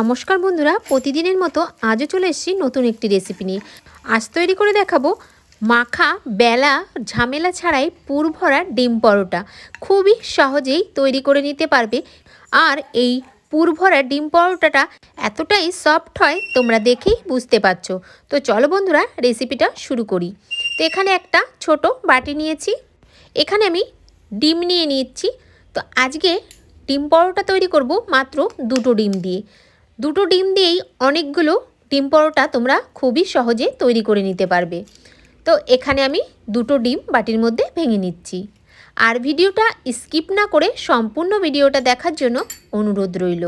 নমস্কার বন্ধুরা, প্রতিদিনের মতো আজও চলে এসেছি নতুন একটি রেসিপি নিয়ে। আজ তৈরি করে দেখাবো মাখা বেলা ঝামেলা ছাড়াই পুর ভরা ডিম পরোটা। খুবই সহজেই তৈরি করে নিতে পারবে। আর এই পুর ভরা ডিম পরোটাটা এতটাই সফট হয়, তোমরা দেখেই বুঝতে পারছ। তো চলো বন্ধুরা রেসিপিটা শুরু করি। তো এখানে একটা ছোট বাটি নিয়েছি। এখানে আমি ডিম নিয়ে নিচ্ছি তো আজকে ডিম পরোটা তৈরি করব মাত্র দুটো ডিম দিয়ে। দুটো ডিম দিয়েই অনেকগুলো ডিম পরোটা তোমরা খুবই সহজে তৈরি করে নিতে পারবে। তো এখানে আমি দুটো ডিম বাটির মধ্যে ভেঙে নিচ্ছি। আর ভিডিওটা স্কিপ না করে সম্পূর্ণ ভিডিওটা দেখার জন্য অনুরোধ রইল।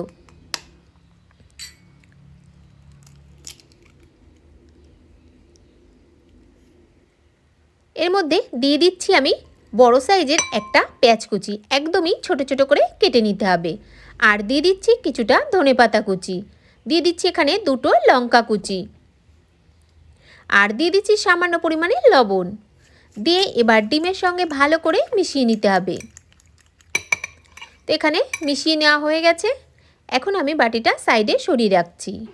এর মধ্যে দিয়ে দিচ্ছি আমি বড় সাইজের একটা পেঁয়াজ কুচি। একদমই ছোট ছোট করে কেটে নিতে হবে। আর দিয়ে দিচ্ছি কিছুটা ধনেপাতা কুচি। দিয়ে দিচ্ছি এখানে দুটো লঙ্কা কুচি। আর দিয়ে দিচ্ছি সামান্য পরিমাণে লবণ। দিয়ে এবার ডিমের সঙ্গে ভালো করে মিশিয়ে নিতে হবে। তো এখানে মিশিয়ে নেওয়া হয়ে গেছে। এখন আমি বাটিটা সাইডে সরিয়ে রাখছি।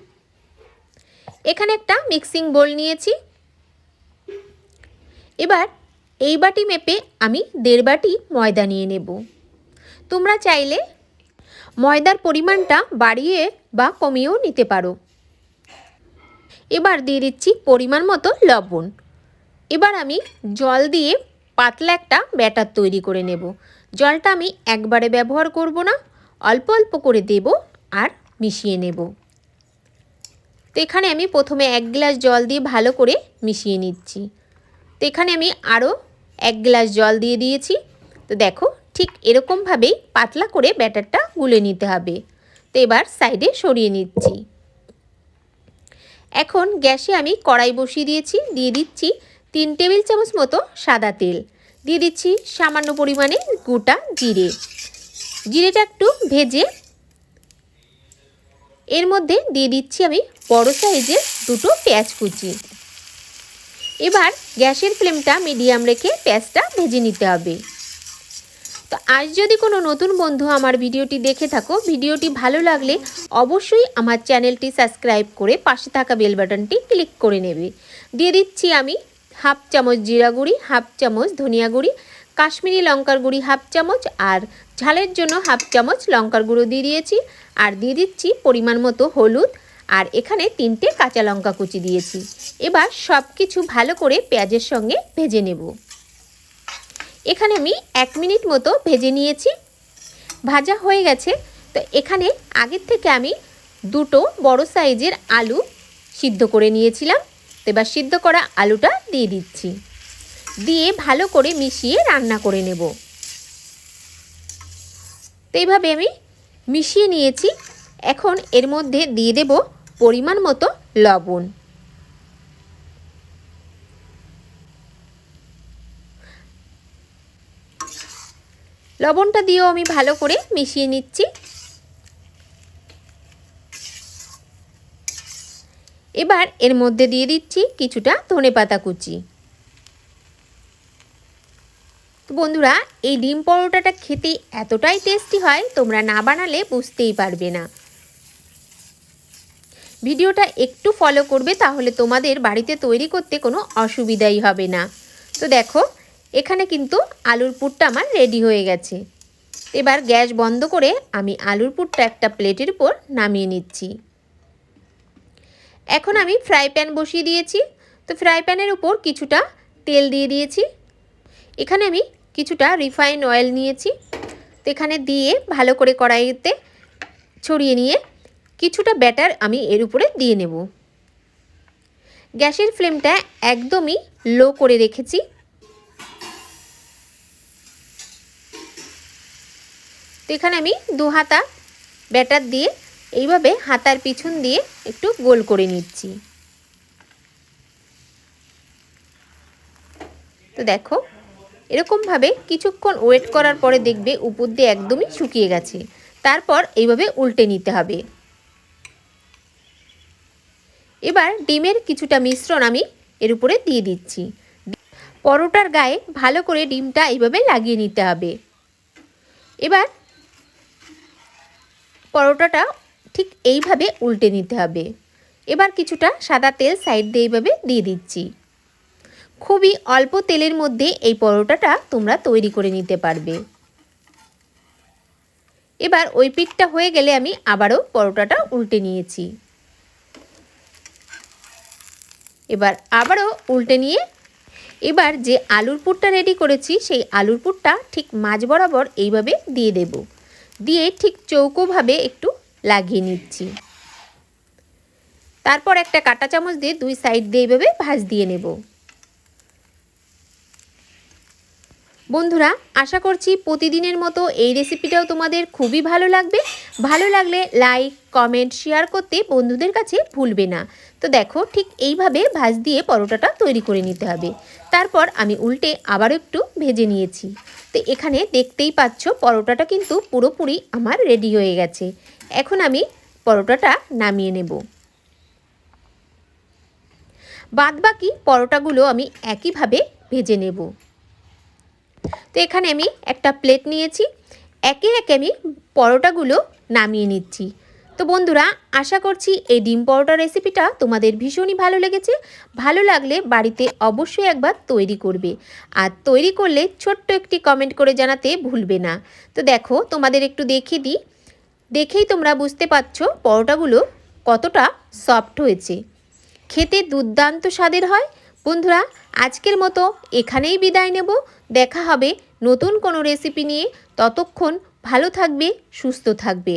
এখানে একটা মিক্সিং বোল নিয়েছি। এবার এই বাটি মেপে আমি দেড় বাটি ময়দা নিয়ে নেব। তোমরা চাইলে ময়দার পরিমাণটা বাড়িয়ে বা কমিয়েও নিতে পারো। এবার দিয়ে দিচ্ছি পরিমাণ মতো লবণ। এবার আমি জল দিয়ে পাতলা একটা ব্যাটার তৈরি করে নেব। জলটা আমি একবারে ব্যবহার করব না, অল্প অল্প করে দেব আর মিশিয়ে নেব। তো এখানে আমি প্রথমে এক গ্লাস জল দিয়ে ভালো করে মিশিয়ে নিচ্ছি। তো এখানে আমি আরও এক গ্লাস জল দিয়ে দিয়েছি। তো দেখো ঠিক এরকমভাবেই পাতলা করে ব্যাটারটা গুলে নিতে হবে। তো এবার সাইডে সরিয়ে নিচ্ছি। এখন গ্যাসে আমি কড়াই বসিয়ে দিয়েছি, দিয়ে দিচ্ছি তিন টেবিল চামচ মতো সাদা তেল। দিয়ে দিচ্ছি সামান্য পরিমাণে গোটা জিরে। জিরেটা একটু ভেজে এর মধ্যে দিয়ে দিচ্ছি আমি বড় সাইজের দুটো পেঁয়াজ কুচি। এবার গ্যাসের ফ্লেমটা মিডিয়াম রেখে পেঁয়াজটা ভেজে নিতে হবে। তো আজ যদি কোনো নতুন বন্ধু আমার ভিডিওটি দেখে থাকো, ভিডিওটি ভালো লাগলে অবশ্যই আমার চ্যানেলটি সাবস্ক্রাইব করে পাশে থাকা বেল বাটনটি ক্লিক করে নেবে। দিয়ে দিচ্ছি আমি হাফ চামচ জিরা গুঁড়ি, হাফ চামচ ধনিয়া গুঁড়ি, কাশ্মীরি লঙ্কার গুঁড়ি হাফ চামচ আর ঝালের জন্য হাফ চামচ লঙ্কার গুঁড়ো দিয়ে দিয়েছি। আর দিয়ে দিচ্ছি পরিমাণ মতো হলুদ আর এখানে তিনটে কাঁচা লঙ্কা কুচি দিয়েছি। এবার সব কিছু ভালো করে পেঁয়াজের সঙ্গে ভেজে নেব। এখানে আমি এক মিনিট মতো ভেজে নিয়েছি। ভাজা হয়ে গেছে। তো এখানে আগের থেকে আমি দুটো বড় সাইজের আলু সিদ্ধ করে নিয়েছিলাম। তো এবার সিদ্ধ করা আলুটা দিয়ে দিচ্ছি। দিয়ে ভালো করে মিশিয়ে রান্না করে নেব। তো এইভাবে আমি মিশিয়ে নিয়েছি। এখন এর মধ্যে দিয়ে দেব পরিমাণ মতো লবণ। লবণটা দিয়েও আমি ভালো করে মিশিয়ে নিচ্ছি। এবার এর মধ্যে দিয়ে দিচ্ছি কিছুটা ধনে পাতা কুচি। তো বন্ধুরা, এই ডিম পরোটাটা খেতে এতটাই টেস্টি হয়, তোমরা না বানালে বুঝতেই পারবে না। ভিডিওটা একটু ফলো করবে, তাহলে তোমাদের বাড়িতে তৈরি করতে কোনো অসুবিধাই হবে না। তো দেখো এখানে কিন্তু আলুর পুরটা আমার রেডি হয়ে গেছে। এবার গ্যাস বন্ধ করে আমি আলুর পুরটা একটা প্লেটের উপর নামিয়ে নিচ্ছি। এখন আমি ফ্রাই প্যান বসিয়ে দিয়েছি। তো ফ্রাই প্যানের উপর কিছুটা তেল দিয়ে দিয়েছি। এখানে আমি কিছুটা রিফাইন অয়েল নিয়েছি। তো এখানে দিয়ে ভালো করে কড়াইতে ছড়িয়ে নিয়ে কিছুটা ব্যাটার আমি এর উপরে দিয়ে নেব। গ্যাসের ফ্লেমটা একদমই লো করে রেখেছি। তো এখানে আমি দু হাতা ব্যাটার দিয়ে এইভাবে হাতার পিছন দিয়ে একটু গোল করে নিচ্ছি। তো দেখো, এরকমভাবে কিছুক্ষণ ওয়েট করার পরে দেখবে উপর দিয়ে একদমই শুকিয়ে গেছে। তারপর এইভাবে উল্টে নিতে হবে। এবার ডিমের কিছুটা মিশ্রণ আমি এর উপরে দিয়ে দিচ্ছি। পরোটার গায়ে ভালো করে ডিমটা এইভাবে লাগিয়ে নিতে হবে। এবার পরোটাটা ঠিক এইভাবে উল্টে নিতে হবে। এবার কিছুটা সাদা তেল সাইড দিয়ে এইভাবে দিয়ে দিচ্ছি। খুবই অল্প তেলের মধ্যে এই পরোটাটা তোমরা তৈরি করে নিতে পারবে। এবার ওই পিঠটা হয়ে গেলে আমি আবারও পরোটাটা উল্টে নিয়েছি। এবার আবারও উল্টে নিয়ে এবার যে আলুর পুরটা রেডি করেছি, সেই আলুর পুরটা ঠিক মাঝ বরাবর এইভাবে দিয়ে দেব। দিয়ে ঠিক চৌকোভাবে একটু লাগিয়ে নিচ্ছি। তারপর একটা কাঁটা চামচ দিয়ে দুই সাইড দিয়ে এইভাবে ভাজ দিয়ে নেব। বন্ধুরা, আশা করছি প্রতিদিনের মতো এই রেসিপিটাও তোমাদের খুবই ভালো লাগবে। ভালো লাগলে লাইক, কমেন্ট, শেয়ার করতে বন্ধুদের কাছে ভুলবে না। তো দেখো, ঠিক এইভাবে ভাজ দিয়ে পরোটাটা তৈরি করে নিতে হবে। তারপর আমি উল্টে আবারও একটু ভেজে নিয়েছি। তো এখানে দেখতেই পাচ্ছ, পরোটাটা কিন্তু পুরোপুরি আমার রেডি হয়ে গেছে। এখন আমি পরোটাটা নামিয়ে নেব। বাদবাকি পরোটাগুলো আমি একইভাবে ভেজে নেব। তো এখানে আমি একটা প্লেট নিয়েছি। একে একে আমি পরোটাগুলো নামিয়ে নিচ্ছি। তো বন্ধুরা, আশা করছি এই ডিম পরোটা রেসিপিটা তোমাদের ভীষণই ভালো লেগেছে। ভালো লাগলে বাড়িতে অবশ্যই একবার তৈরি করবে। আর তৈরি করলে ছোট্ট একটি কমেন্ট করে জানাতে ভুলবে না। তো দেখো, তোমাদের একটু দেখিয়ে দিই। দেখেই তোমরা বুঝতে পারছ পরোটাগুলো কতটা সফট হয়েছে। খেতে দুর্দান্ত স্বাদের হয়। বন্ধুরা, আজকের মতো এখানেই বিদায় নেব। দেখা হবে নতুন কোনো রেসিপি নিয়ে। ততক্ষণ ভালো থাকবে, সুস্থ থাকবে।